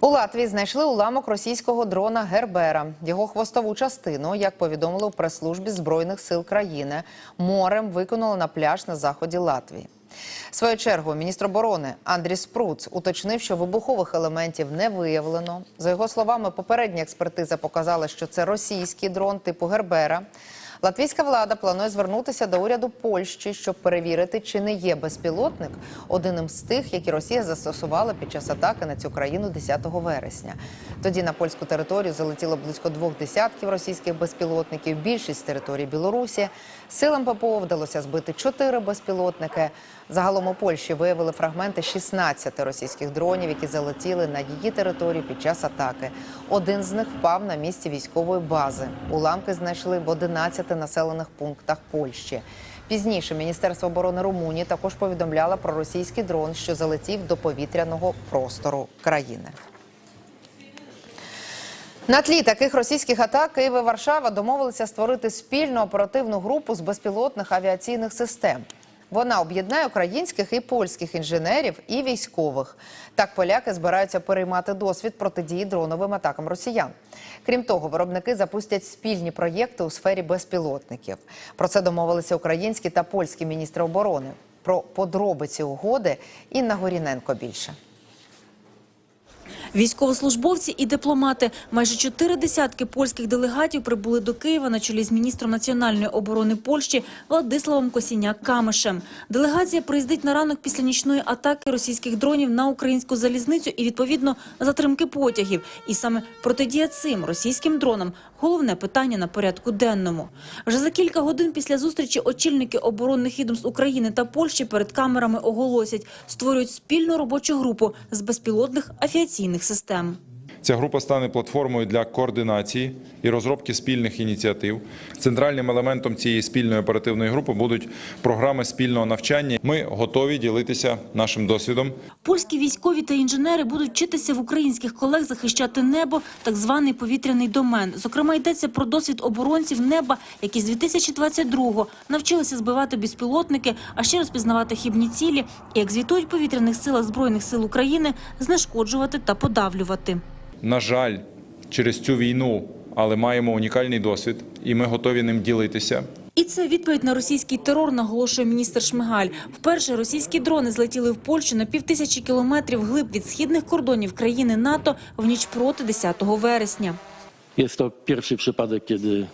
У Латвії знайшли уламок російського дрона Гербера. Його хвостову частину, як повідомили у прес-службі збройних сил країни, морем виконали на пляж на заході Латвії. В свою чергу міністр оборони Андрій Спруц уточнив, що вибухових елементів не виявлено. За його словами, попередня експертиза показала, що це російський дрон типу Гербера. Латвійська влада планує звернутися до уряду Польщі, щоб перевірити, чи не є безпілотник одним з тих, які Росія застосувала під час атаки на цю країну 10 вересня. Тоді на польську територію залетіло близько двох десятків російських безпілотників. Більшість території Білорусі силам ППО вдалося збити чотири безпілотники. Загалом у Польщі виявили фрагменти 16 російських дронів, які залетіли на її територію під час атаки. Один з них впав на місці військової бази. Уламки знайшли в 11 населених пунктах Польщі. Пізніше Міністерство оборони Румунії також повідомляло про російський дрон, що залетів до повітряного простору країни. На тлі таких російських атак Київ і Варшава домовилися створити спільну оперативну групу з безпілотних авіаційних систем. Вона об'єднає українських і польських інженерів і військових. Так поляки збираються переймати досвід протидії дроновим атакам росіян. Крім того, виробники запустять спільні проєкти у сфері безпілотників. Про це домовилися українські та польські міністри оборони. Про подробиці угоди Інна Горіненко більше. Військовослужбовці і дипломати. Майже чотири десятки польських делегатів прибули до Києва на чолі з міністром національної оборони Польщі Владиславом Косіняк-Камишем. Делегація приїздить на ранок після нічної атаки російських дронів на українську залізницю і відповідно затримки потягів. І саме протидія цим російським дронам головне питання на порядку денному. Вже за кілька годин після зустрічі очільники оборонних відомств України та Польщі перед камерами оголосять, створюють спільну робочу групу з безпілотних авіаційних систем. Ця група стане платформою для координації і розробки спільних ініціатив. Центральним елементом цієї спільної оперативної групи будуть програми спільного навчання. Ми готові ділитися нашим досвідом. Польські військові та інженери будуть вчитися в українських колег захищати небо, так званий повітряний домен. Зокрема, йдеться про досвід оборонців неба, які з 2022-го навчилися збивати безпілотники, а ще розпізнавати хібні цілі і, як звітують повітряних силах збройних сил України, знешкоджувати та подавлювати. На жаль, через цю війну, але маємо унікальний досвід, і ми готові ним ділитися. І це відповідь на російський терор, наголошує міністр Шмигаль. Вперше російські дрони злетіли в Польщу на півтисячі кілометрів глиб від східних кордонів країни НАТО в ніч проти 10 вересня. Jest to pierwszy przypadek,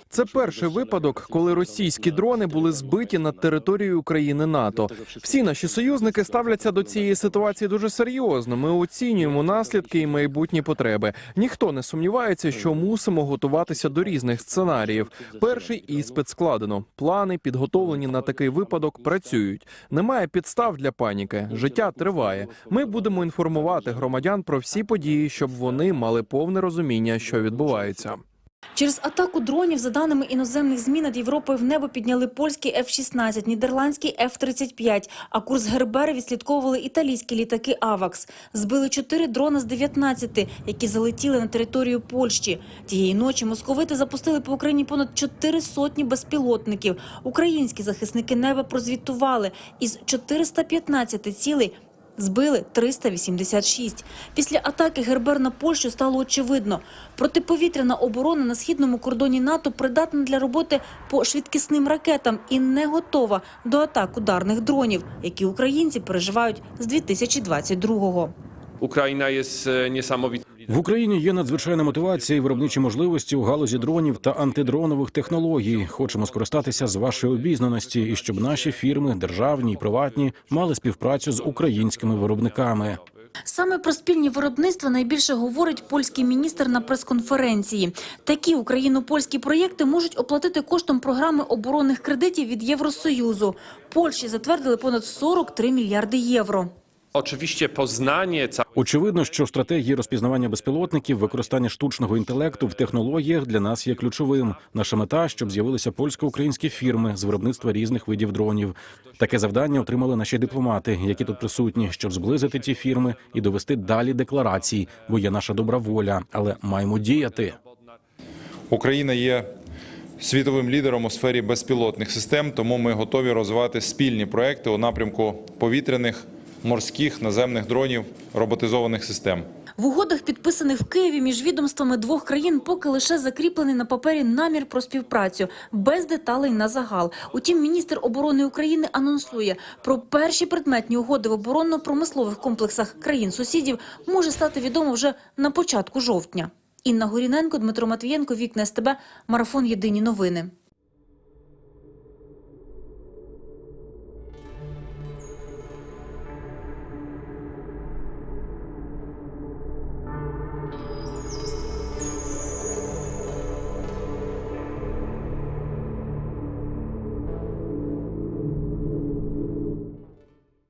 Це перший випадок, коли російські дрони були збиті над територією країни НАТО. Всі наші союзники ставляться до цієї ситуації дуже серйозно. Ми оцінюємо наслідки і майбутні потреби. Ніхто не сумнівається, що мусимо готуватися до різних сценаріїв. Перший іспит складено. Плани, підготовлені на такий випадок, працюють. Немає підстав для паніки. Життя триває. Ми будемо інформувати громадян про всі події, щоб вони мали повне розуміння, що відбувається. Через атаку дронів, за даними іноземних ЗМІ, над Європою в небо підняли польський F-16, нідерландський F-35, а курс Гербери відслідковували італійські літаки «Авакс». Збили чотири дрона з 19, які залетіли на територію Польщі. Тієї ночі московити запустили по Україні понад чотири сотні безпілотників. Українські захисники неба прозвітували із 415 цілей Збили 386. Після атаки Гербер на Польщу стало очевидно. Протиповітряна оборона на східному кордоні НАТО придатна для роботи по швидкісним ракетам і не готова до атак ударних дронів, які українці переживають з 2022-го. Україна є e, niesamowitym В Україні є надзвичайна мотивація і виробничі можливості у галузі дронів та антидронових технологій. Хочемо скористатися з вашої обізнаності і щоб наші фірми, державні і приватні, мали співпрацю з українськими виробниками. Саме про спільні виробництва найбільше говорить польський міністр на прес-конференції. Такі україно-польські проєкти можуть оплатити коштом програми оборонних кредитів від Євросоюзу. Польщі затвердили понад 43 мільярди євро. Oczywiście poznanie ca- Очевидно, що стратегії розпізнавання безпілотників, використання штучного інтелекту в технологіях для нас є ключовим. Наша мета, щоб з'явилися польсько-українські фірми з виробництва різних видів дронів. Таке завдання отримали наші дипломати, які тут присутні, щоб зблизити ці фірми і довести далі декларації, бо є наша добра воля, але маємо діяти. Україна є світовим лідером у сфері безпілотних систем, тому ми готові розвивати спільні проекти у напрямку повітряних морських наземних дронів роботизованих систем. В угодах, підписаних в Києві між відомствами двох країн, поки лише закріплений на папері намір про співпрацю, без деталей на загал. Утім, міністр оборони України анонсує, про перші предметні угоди в оборонно-промислових комплексах країн-сусідів може стати відомо вже на початку жовтня. Інна Горіненко, Дмитро Матвієнко, Вікна СТБ, Марафон Єдині новини.